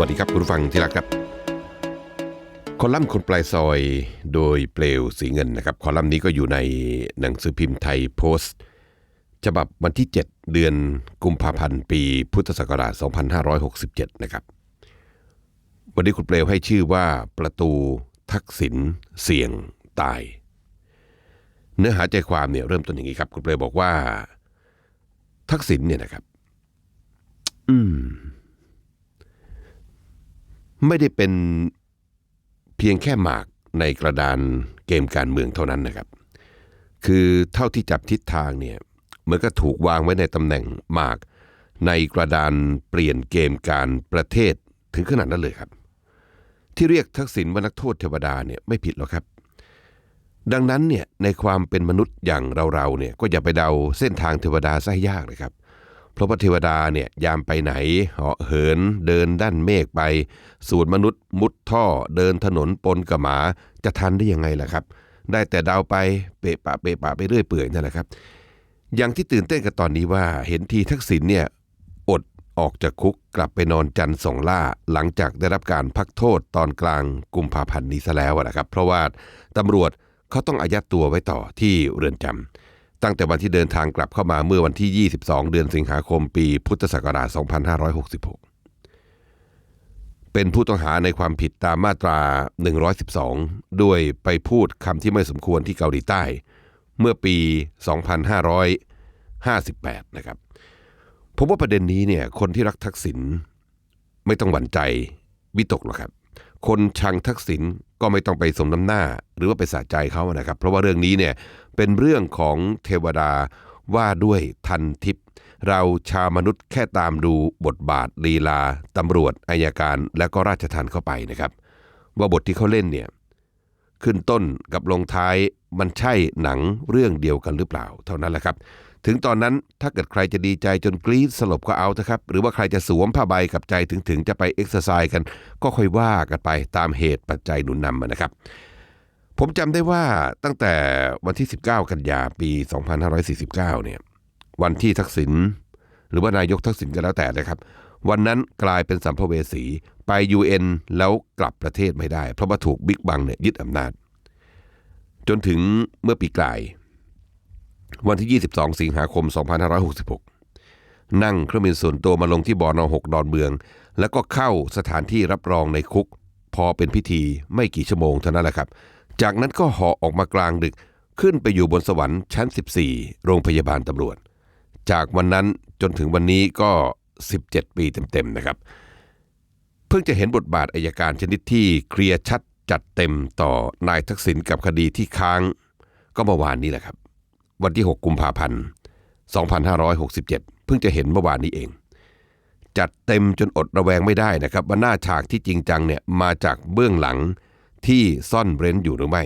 วัสดีครับคุณผู้ฟังที่รักครับ คอลัมน์คนปลายซอยโดยเปลวสีเงินนะครับ คอลัมน์นี้ก็อยู่ในหนังสือพิมพ์ไทยโพสต์ ฉบับวันที่ 7 เดือนกุมภาพันธ์ปีพุทธศักราช 2567 นะครับ วันนี้คุณเปลวให้ชื่อว่าประตูทักษิณเสี่ยงตาย เนื้อหาใจความเนี่ยเริ่มต้นอย่างนี้ครับ คุณเปลวบอกว่า ทักษิณเนี่ยนะครับ อืม ไม่ได้เป็นเพียงแค่หมากในกระดานเกมการเมืองเท่านั้นนะครับ คือเท่าที่จับทิศทางเนี่ยเหมือนก็ถูกวางไว้ในตำแหน่งหมาก ในกระดานเปลี่ยนเกมการประเทศถึงขนาดนั้นเลยครับ ที่เรียกทักษิณว่านักโทษเทวดาเนี่ยไม่ผิดหรอกครับ ดังนั้นเนี่ยในความเป็นมนุษย์อย่างเราๆเนี่ยก็อย่าไปเดาเส้นทางเทวดาซะให้ยากเลยครับเพราะว่าเทวดาเนี่ยยามไปไหนเหาะเหินเดินด้านเมฆไป ส่วนมนุษย์มุดท่อเดินถนนปนกับหมาจะทันได้ยังไงล่ะครับ ได้แต่เดาไปเปะปะเปะปะไปเรื่อยเปื่อยนั่นแหละครับ อย่างที่ตื่นเต้นกันตอนนี้ว่าเห็นทีทักษิณเนี่ยอดออกจากคุกกลับไปนอนจันทร์สองล่า หลังจากได้รับการพักโทษตอนกลางกุมภาพันธ์นี้ซะแล้วนะครับ เพราะว่าตำรวจเขาต้องอายัดตัวไว้ต่อที่เรือนจำ ตั้งแต่วันที่เดินทางกลับเข้ามาเมื่อวันที่ 22 เดือนสิงหาคมปีพุทธศักราช 2566 เป็นผู้ต้องหาในความผิดตามมาตรา 112 ด้วยไปพูดคำที่ไม่สมควรที่เกาหลีใต้ เมื่อปี 2558 นะครับผมว่าประเด็นนี้เนี่ยคนที่รักทักษิณไม่ต้องหวั่นใจวิตกหรอกครับ คนชังทักษิณ ก็ไม่ต้องไปสมน้ำหน้าหรือว่าไปสะใจเขานะครับ เพราะว่าเรื่องนี้เนี่ยเป็นเรื่องของเทวดาว่าด้วยทันทิพย์เราชาวมนุษย์แค่ตามดูบทบาทลีลาตำรวจอายการ และก็ราชทันเข้าไปนะครับ ว่าบทที่เขาเล่นเนี่ยขึ้นต้นกับลงท้ายมันใช่หนังเรื่องเดียวกันหรือเปล่า เท่านั้นแหละครับ ถึงตอนนั้นถ้าเกิดใครจะดีใจจนกรี๊ดสลบก็เอาเถอะครับ หรือว่าใครจะสวมผ้าใบกับใจถึงถึงจะไปเอ็กซ์ไซส์กัน ก็ค่อยว่ากันไปตามเหตุปัจจัยหนุนนำนะครับ ผมจำได้ว่าตั้งแต่วันที่ 19 กันยาปี 2549 เนี่ย วันที่ทักษิณหรือว่านายกทักษิณก็แล้วแต่นะครับ วันนั้นกลายเป็นสัมภเวสีไป UN แล้วกลับประเทศไม่ได้ เพราะว่าถูกบิ๊กบังเนี่ยยึดอำนาจ จนถึงเมื่อปีกลาย วันที่ 22 สิงหาคม 2566 นั่งเครื่องบินส่วนตัวมาลงที่บอนอ6ดอนเมือง แล้วก็เข้าสถานที่รับรองในคุก พอเป็นพิธีไม่กี่ชั่วโมงเท่านั้นแหละครับ จากนั้นก็เหาะออกมากลางดึกขึ้นไปอยู่บนสวรรค์ชั้น 14 โรงพยาบาลตำรวจ จากวันนั้นจนถึงวันนี้ก็ 17 ปีเต็มๆนะครับ เพิ่งจะเห็นบทบาทอายการชนิดที่เคลียร์ชัดจัดเต็มต่อนายทักษิณกับคดีที่ค้างก็เมื่อวานนี้แหละครับ วันที่ 6 กุมภาพันธ์ 2567 เพิ่งจะเห็นเมื่อวานนี้เอง จัดเต็มจนอดระแวงไม่ได้นะครับ ว่าหน้าฉากที่จริงจังเนี่ยมาจากเบื้องหลังที่ซ่อนเร้นอยู่หรือไม่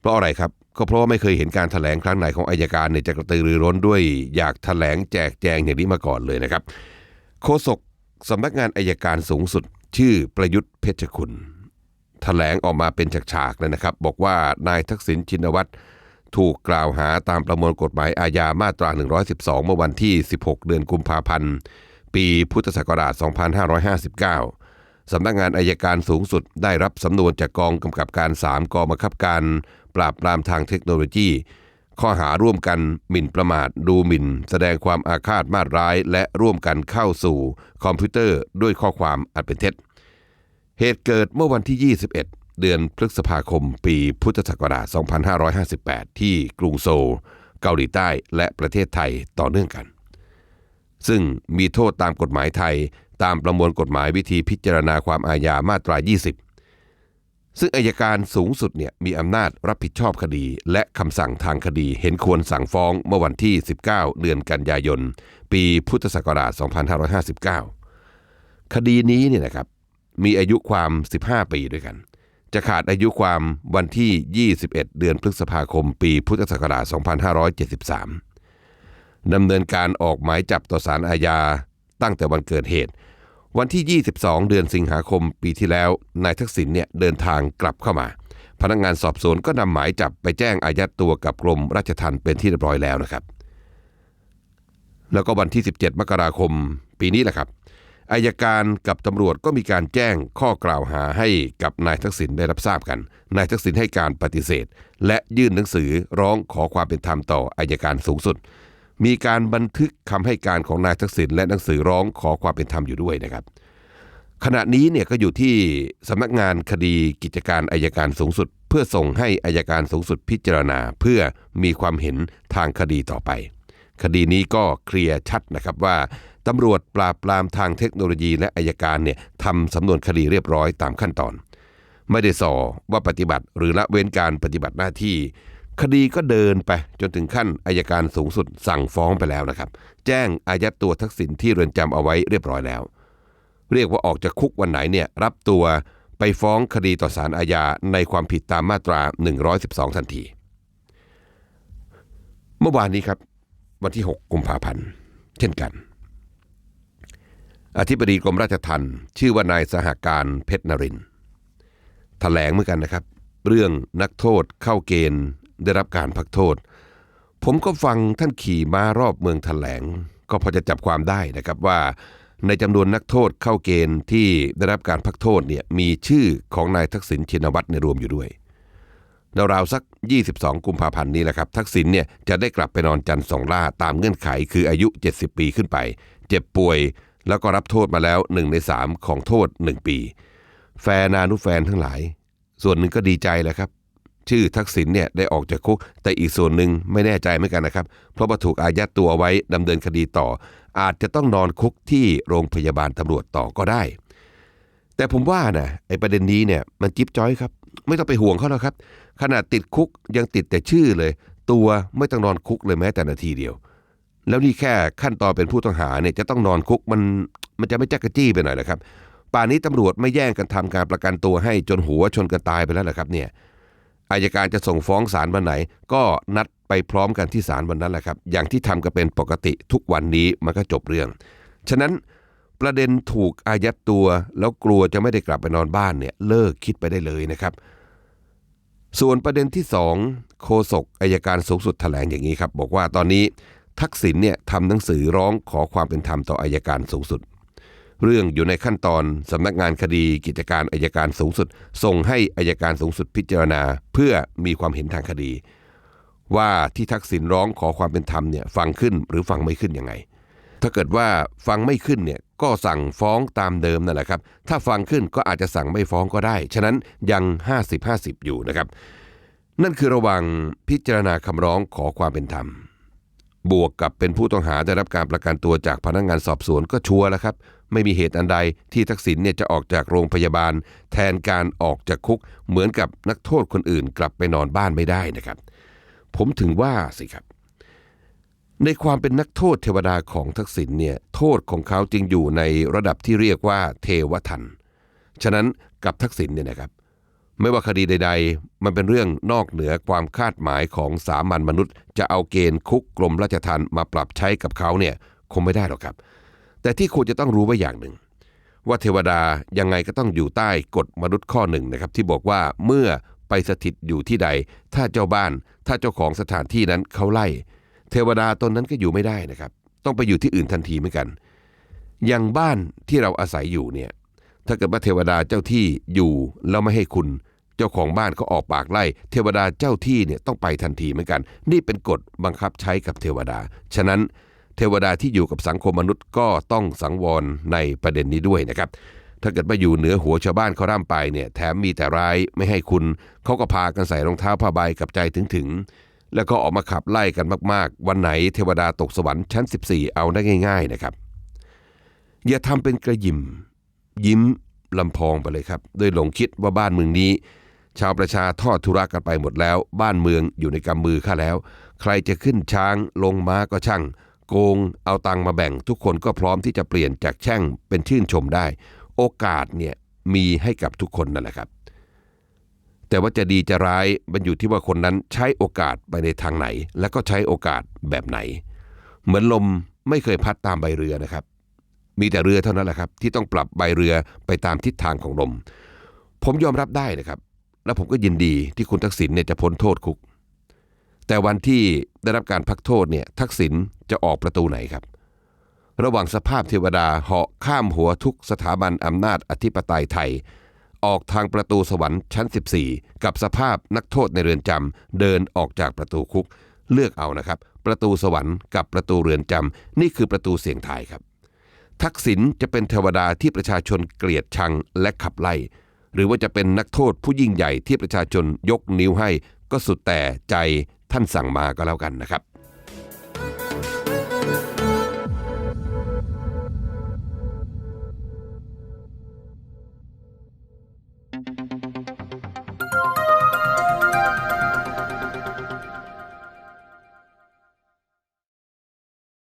เพราะอะไรครับ ก็เพราะว่าไม่เคยเห็นการถแถลงครั้งไหนของอายการเนี่ยจะกระตือรือร้นด้วยอยากถแถลงแจกแจงอย่างนี้มาก่อนเลยนะครับ โฆษกสำนักงานอายการสูงสุด ชื่อประยุทธ์เพชรคุณถแถลงออกมาเป็นฉากๆเลยนะครับ บอกว่านายทักษิณชินวัตร ถูกกล่าวหาตามประมวลกฎหมายอาญามาตรา 112 เมื่อวันที่ 16 เดือนกุมภาพันธ์ ปีพุทธศักราช 2559 สำนักงานอายการสูงสุดได้รับสำนวนจากกองกำกับการ 3 กองบังคับการ ปราบปรามทางเทคโนโลยี ข้อหาร่วมกันหมิ่นประมาท ดูหมิ่น แสดงความอาฆาตมาตร้าย และร่วมกันเข้าสู่คอมพิวเตอร์ด้วยข้อความอันเป็นเท็จ เหตุเกิดเมื่อวันที่ 21 เดือนพฤษภาคมปีพุทธศักราช 2558 ที่กรุงโซล เกาหลีใต้และประเทศไทยต่อเนื่องกัน ซึ่งมีโทษตามกฎหมายไทยตามประมวลกฎหมายวิธีพิจารณาความอาญามาตรา 20 ซึ่งอายการสูงสุดเนี่ยมีอำนาจรับผิดชอบคดี และคำสั่งทางคดีเห็นควรสั่งฟ้องเมื่อวันที่ 19 เดือนกันยายน ปีพุทธศักราช 2559 คดีนี้เนี่ยนะครับมีอายุความ 15 ปีด้วยกัน จะขาดอายุความวันที่ 21 เดือนพฤษภาคม ปีพุทธศักราช 2573 ดำเนินการออกหมายจับต่อศาลอาญาตั้งแต่วันเกิดเหตุ วันที่ 22 เดือนสิงหาคมปีที่แล้ว นายทักษิณเนี่ยเดินทางกลับเข้ามา พนักงานสอบสวนก็นำหมายจับไปแจ้งอายัดตัวกับกรมราชทัณฑ์เป็นที่เรียบร้อยแล้วนะครับ แล้วก็วันที่ 17 มกราคม ปีนี้แหละครับ อายการกับตำรวจก็มีการแจ้งข้อกล่าวหาให้กับนายทักษิณได้รับทราบกัน นายทักษิณให้การปฏิเสธ และยื่นหนังสือร้องขอความเป็นธรรมต่ออายการสูงสุด มีการบันทึกคำให้การของนายทักษิณและหนังสือร้องขอความเป็นธรรมอยู่ด้วยนะครับ ขณะนี้เนี่ยก็อยู่ที่สำนักงานคดีกิจการอายการสูงสุด เพื่อส่งให้อายการสูงสุดพิจารณา เพื่อมีความเห็นทางคดีต่อไป คดีนี้ก็เคลียร์ชัดนะครับว่า ตำรวจปราบปรามทางเทคโนโลยีและอายการเนี่ยทำสำนวนคดีเรียบร้อยตามขั้นตอน ไม่ได้ส่อว่าปฏิบัติหรือละเว้นการปฏิบัติหน้าที่ คดีก็เดินไปจนถึงขั้นอายการสูงสุดสั่งฟ้องไปแล้วนะครับ แจ้งอายัดตัวทักษิณที่เรือนจำเอาไว้เรียบร้อยแล้ว เรียกว่าออกจากคุกวันไหนเนี่ยรับตัวไปฟ้องคดีต่อศาลอาญาในความผิดตามมาตรา 112 ทันที เมื่อวานนี้ครับ วันที่ 6 กุมภาพันธ์ เช่นกัน อธิบดีกรมราชทัณฑ์ชื่อว่านายสหการเพชรนรินทร์แถลงเหมือนกันนะครับ เรื่องนักโทษเข้าเกณฑ์ได้รับการพักโทษ ผมก็ฟังท่านขี่ม้ารอบเมืองแถลง ก็พอจะจับความได้นะครับว่าในจำนวนนักโทษเข้าเกณฑ์ที่ได้รับการพักโทษเนี่ยมีชื่อของนายทักษิณชินวัตรในรวมอยู่ด้วยราวๆสัก 22 กุมภาพันธ์นี้แหละครับ ทักษิณเนี่ยจะได้กลับไปนอนจันทร์สองล่าตามเงื่อนไขคืออายุ 70 ปีขึ้นไป เจ็บป่วย แล้วก็รับโทษมาแล้ว1ใน3ของโทษ1ปี แฟนนานุแฟนทั้งหลาย ส่วนหนึ่งก็ดีใจแหละครับ ชื่อทักษิณเนี่ยได้ออกจากคุก แต่อีกส่วนหนึ่งไม่แน่ใจเหมือนกันนะครับ เพราะว่าถูกอายัดตัวไว้ดำเนินคดีต่อ อาจจะต้องนอนคุกที่โรงพยาบาลตำรวจต่อก็ได้ แต่ผมว่านะไอ้ประเด็นนี้เนี่ยมันจิ๊บจ้อยครับ ไม่ต้องไปห่วงเขาแล้วครับ ขนาดติดคุกยังติดแต่ชื่อเลย ตัวไม่ต้องนอนคุกเลยแม้แต่นาทีเดียว แล้วนี่แค่ขั้นตอนเป็นผู้ต้องหาเนี่ยจะต้องนอนคุกมันมันจะไม่จักกะจี้ไปหน่อยเหรอครับ ป่านนี้ตำรวจไม่แย่งกันทำการประกันตัวให้จนหัวชนกันตายไปแล้วเหรอครับเนี่ยอายการจะส่งฟ้องศาลวันไหน ก็นัดไปพร้อมกันที่ศาลวันนั้นแหละครับ อย่างที่ทำกันเป็นปกติทุกวันนี้มันก็จบเรื่อง ฉะนั้นประเด็นถูกอายัดตัวแล้วกลัวจะไม่ได้กลับไปนอนบ้านเนี่ยเลิกคิดไปได้เลยนะครับ ส่วนประเด็นที่สองโฆษกอายการสูงสุดแถลงอย่างนี้ครับ บอกว่าตอนนี้ ทักษิณเนี่ยทำหนังสือร้องขอความเป็นธรรมต่ออายการสูงสุด เรื่องอยู่ในขั้นตอนสำนักงานคดีกิจการอายการสูงสุด ส่งให้อายการสูงสุดพิจารณาเพื่อมีความเห็นทางคดี ว่าที่ทักษิณร้องขอความเป็นธรรมเนี่ยฟังขึ้นหรือฟังไม่ขึ้นยังไง ถ้าเกิดว่าฟังไม่ขึ้นเนี่ยก็สั่งฟ้องตามเดิมนั่นแหละครับ ถ้าฟังขึ้นก็อาจจะสั่งไม่ฟ้องก็ได้ ฉะนั้นยัง 50-50 อยู่นะครับ นั่นคือระหว่างพิจารณาคำร้องขอความเป็นธรรม บวกกับเป็นผู้ต้องหาได้รับการประกันตัวจากพนักงานสอบสวนก็ชัวร์แล้วครับ ไม่มีเหตุอันใดที่ทักษิณเนี่ยจะออกจากโรงพยาบาล แทนการออกจากคุก เหมือนกับนักโทษคนอื่นกลับไปนอนบ้านไม่ได้นะครับ ผมถึงว่าสิครับ ในความเป็นนักโทษเทวดาของทักษิณเนี่ยโทษของเขาจึงอยู่ในระดับที่เรียกว่าเทวทันฉะนั้นกับทักษิณเนี่ยนะครับ ไม่ว่าคดีใด ๆ มันเป็นเรื่องนอกเหนือความคาดหมายของสามัญมนุษย์ จะเอาเกณฑ์คุกกรมราชทัณฑ์มาปรับใช้กับเขาเนี่ยคงไม่ได้หรอกครับ แต่ที่ควรจะต้องรู้ไว้อย่างหนึ่ง ว่าเทวดายังไงก็ต้องอยู่ใต้กฎมนุษย์ข้อหนึ่งนะครับที่บอกว่าเมื่อไปสถิตอยู่ที่ใด ถ้าเจ้าบ้าน ถ้าเจ้าของสถานที่นั้นเขาไล่ เทวดาตนนั้นก็อยู่ไม่ได้นะครับ ต้องไปอยู่ที่อื่นทันทีเหมือนกัน อย่างบ้านที่เราอาศัยอยู่เนี่ยถ้าเกิดว่าเทวดาเจ้าที่อยู่แล้วไม่ให้คุณ จ้าของบ้านเขาออกปากไล่ เทวดาเจ้าที่เนี่ยต้องไปทันทีเหมือนกัน นี่เป็นกฎบังคับใช้กับเทวดา ฉะนั้นเทวดาที่อยู่กับสังคมมนุษย์ก็ต้องสังวรในประเด็นนี้ด้วยนะครับ ถ้าเกิดมาอยู่เหนือหัวชาวบ้านเขาร่ำไปเนี่ยแถมมีแต่ร้ายไม่ให้คุณ เขาก็พากันใส่รองเท้าผ้าใบกับใจถึงถึงแล้วก็ออกมาขับไล่กันมาก ๆ วันไหนเทวดาตกสวรรค์ชั้น 14 เอาได้ง่าย ๆนะครับ อย่าทำเป็นกระยิมยิ้มลำพองไปเลยครับโดยหลงคิดว่าบ้านเมืองนี้ ชาวประชาทอดทุระกันไปหมดแล้ว บ้านเมืองอยู่ในกำมือข้าแล้ว ใครจะขึ้นช้างลงม้าก็ช่าง โกงเอาตังค์มาแบ่ง ทุกคนก็พร้อมที่จะเปลี่ยนจากแช่งเป็นชื่นชมได้ โอกาสเนี่ยมีให้กับทุกคนนั่นแหละครับ แต่ว่าจะดีจะร้ายมันอยู่ที่ว่าคนนั้นใช้โอกาสไปในทางไหน และก็ใช้โอกาสแบบไหน เหมือนลมไม่เคยพัดตามใบเรือนะครับ มีแต่เรือเท่านั้นแหละครับ ที่ต้องปรับใบเรือไปตามทิศทางของลม ผมยอมรับได้นะครับ และผมก็ยินดีที่คุณทักษิณเนี่ยจะพ้นโทษคุก แต่วันที่ได้รับการพักโทษเนี่ยทักษิณจะออกประตูไหนครับ ระหว่างสภาพเทวดาเหาะข้ามหัวทุกสถาบันอำนาจอธิปไตยไทย ออกทางประตูสวรรค์ชั้น 14 กับสภาพนักโทษในเรือนจำเดินออกจากประตูคุก เลือกเอานะครับ ประตูสวรรค์กับประตูเรือนจำนี่คือประตูเสียงทายครับ ทักษิณจะเป็นเทวดาที่ประชาชนเกลียดชังและขับไล่ หรือว่าจะเป็นนักโทษผู้ยิ่งใหญ่ที่ประชาชนยกนิ้วให้ ก็สุดแต่ใจท่านสั่งมาก็แล้วกันนะครับ